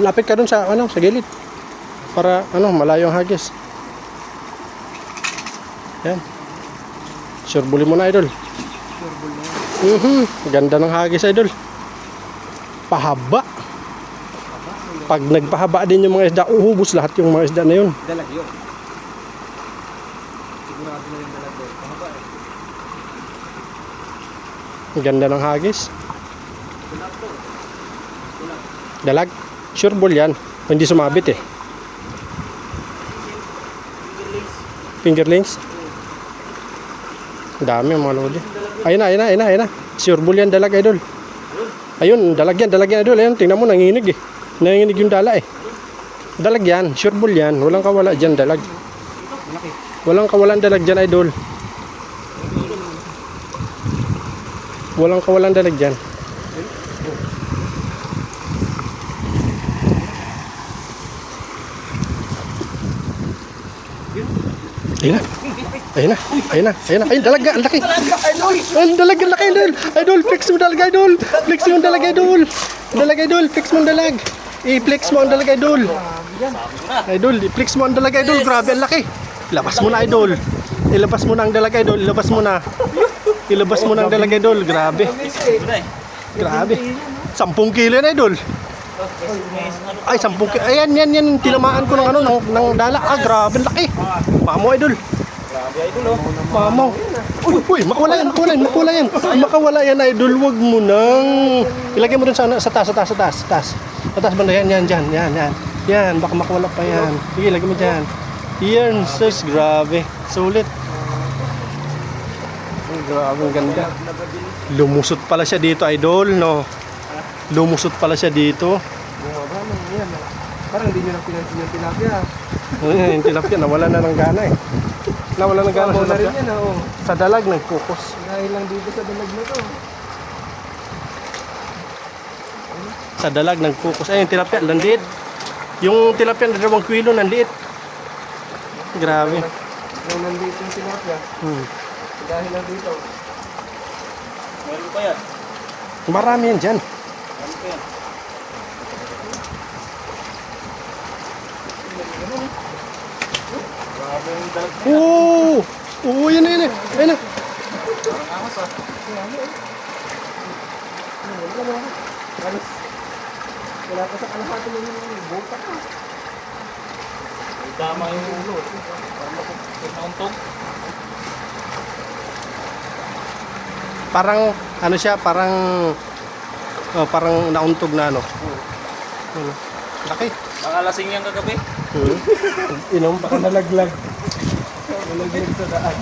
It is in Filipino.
lapit ka dun sa ano, sa gilid. Para ano, malayo ang hagis. Yan. Surbuli mo na, idol. Mhm, ganda ng hagis, idol. Pahaba. Pag nagpahaba din yung mga isda, uhubos lahat yung mga isda na yun. Dalag yun. Sigurado na yung dalag eh. Ang ganda ng hagis. Dalag. Dalag. Sure ball yan. Hindi sumabit eh. Fingerlings. Ang dami mga lodi. Ayun na, ayun na, ayun na, ayun na. Sure ball yan, dalag idol. Ayun, dalag yan, dalag yan idol. Ayun, tingnan mo, nanginginig eh. Nanginginig yung dala eh. Dalag yan, sure ball yan. Walang kawala dyan, dalag. Walang kawalan dalag dyan, idol. Walang kawalan dalag dyan. Ayun na. Ayun na. Ayun na. Ayun na. Ayun, dalaga. Ang laki. Ang dalaga. Ang laki, idol. Idol, flex mo dalaga, idol. Flex mo dalaga, idol. Dalaga, idol. Flex mo dalag. I-flex mo ang dalaga, idol. Idol, i-flex mo ang dalaga, idol. Grabe, ang laki. Ilabas mo na, idol. Ilabas mo na ang dalaga, idol. Ilabas mo na. Ilabas mo na ang dalaga, idol. Grabe. Grabe. Sampung kilo yan, idol. Ay, sampung kilo. Ayan, yan, yan. Tinamaan ko ng ano, ng, ng dala. Ah, grabe, laki. Mamo, idol. Grabe idol oh. Mamo. Uy, uy, makawala yan, makawala yan, makawala yan. Makawala yan, idol. Huwag mo nang. Ilagay mo dun sa, sa taas, sa taas, sa taas, sa taas. Sa taas banda, yan, yan, dyan, yan, yan. Yan, baka makawala pa yan. Sige, lagay mo dyan. Yan, sis, grabe. Sulit. Grabe, ang ganda. Lumusot pala siya dito, idol, no? Lumusot pala siya dito. Bumaba na yan. Parang hindi nyo na pinansin yung tilapia. Ayun, yung tilapia, nawala na ng gana eh. Nawala ng gana sa rin tilapia. yan oh. Sa dalag, nagkukos. Dahil lang dito sa dalag na to. Sa dalag, nagkukos. Ayun, yung tilapia, landiit. Yung tilapia na dalawang kilo, nandiit. Grabe. Nung nandito yung tilapia. Hmm. Dahil lang dito. Meron pa yan. Marami yan dyan. Yan. Grabe yung dalag. Oo! Oo, yan na, yan na. Ayun na. Parang angas ah. Halos wala pa sa kalahati ng buta ka. Tama yung ulo. Parang makukot na untog. Parang, ano siya, parang, oh, parang nauntog na ano. Ano. Laki. Pangalasing yan kagabi. Hmm. Inom pa. Baka nalaglag. Nalaglag sa daan.